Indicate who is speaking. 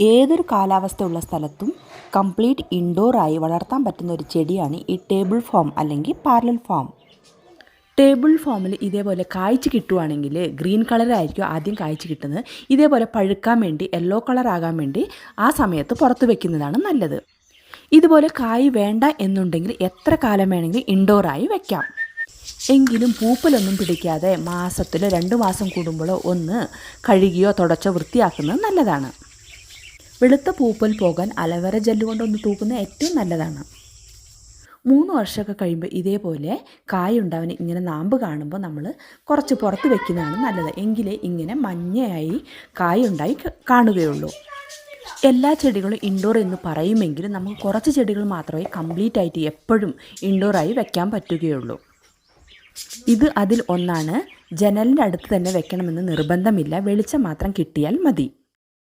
Speaker 1: ഏതൊരു കാലാവസ്ഥ ഉള്ള സ്ഥലത്തും കംപ്ലീറ്റ് ഇൻഡോറായി വളർത്താൻ പറ്റുന്ന ഒരു ചെടിയാണ് ഈ ടേബിൾ ഫോം അല്ലെങ്കിൽ പാരലൽ ഫോം. ടേബിൾ ഫോമിൽ ഇതേപോലെ കായ്ച്ച് കിട്ടുവാണെങ്കിൽ ഗ്രീൻ കളറായിരിക്കും ആദ്യം കായ്ച്ച് കിട്ടുന്നത്. ഇതേപോലെ പഴുക്കാൻ വേണ്ടി യെല്ലോ കളർ ആകാൻ വേണ്ടി ആ സമയത്ത് പുറത്ത് വെക്കുന്നതാണ് നല്ലത്. ഇതുപോലെ കായ് വേണ്ട എന്നുണ്ടെങ്കിൽ എത്ര കാലം വേണമെങ്കിലും ഇൻഡോറായി വെക്കാം. എങ്കിലും പൂപ്പലൊന്നും പിടിക്കാതെ മാസത്തിൽ രണ്ട് മാസം കൂടുമ്പോഴോ ഒന്ന് കഴുകിയോ തുടച്ചോ വൃത്തിയാക്കുന്നത് നല്ലതാണ്. വെളുത്ത പൂപ്പൽ പോകാൻ അലവര ജെല്ല് കൊണ്ടൊന്ന് തൂക്കുന്നത് ഏറ്റവും നല്ലതാണ്. മൂന്ന് വർഷമൊക്കെ കഴിയുമ്പോൾ ഇതേപോലെ കായുണ്ടാവാൻ ഇങ്ങനെ നാമ്പ് കാണുമ്പോൾ നമ്മൾ കുറച്ച് പുറത്ത് വെക്കുന്നതാണ് നല്ലത്. എങ്കിലേ ഇങ്ങനെ മഞ്ഞയായി കായുണ്ടായി കാണുകയുള്ളൂ. എല്ലാ ചെടികളും ഇൻഡോർ എന്ന് പറയുമെങ്കിലും നമുക്ക് കുറച്ച് ചെടികൾ മാത്രമേ കംപ്ലീറ്റ് ആയിട്ട് എപ്പോഴും ഇൻഡോറായി വെക്കാൻ പറ്റുകയുള്ളൂ. ഇത് അതിൽ ഒന്നാണ് ജനലിന്റെ അടുത്ത് തന്നെ വെക്കണമെന്ന് നിർബന്ധമില്ല. വെളിച്ചം മാത്രം കിട്ടിയാൽ മതി.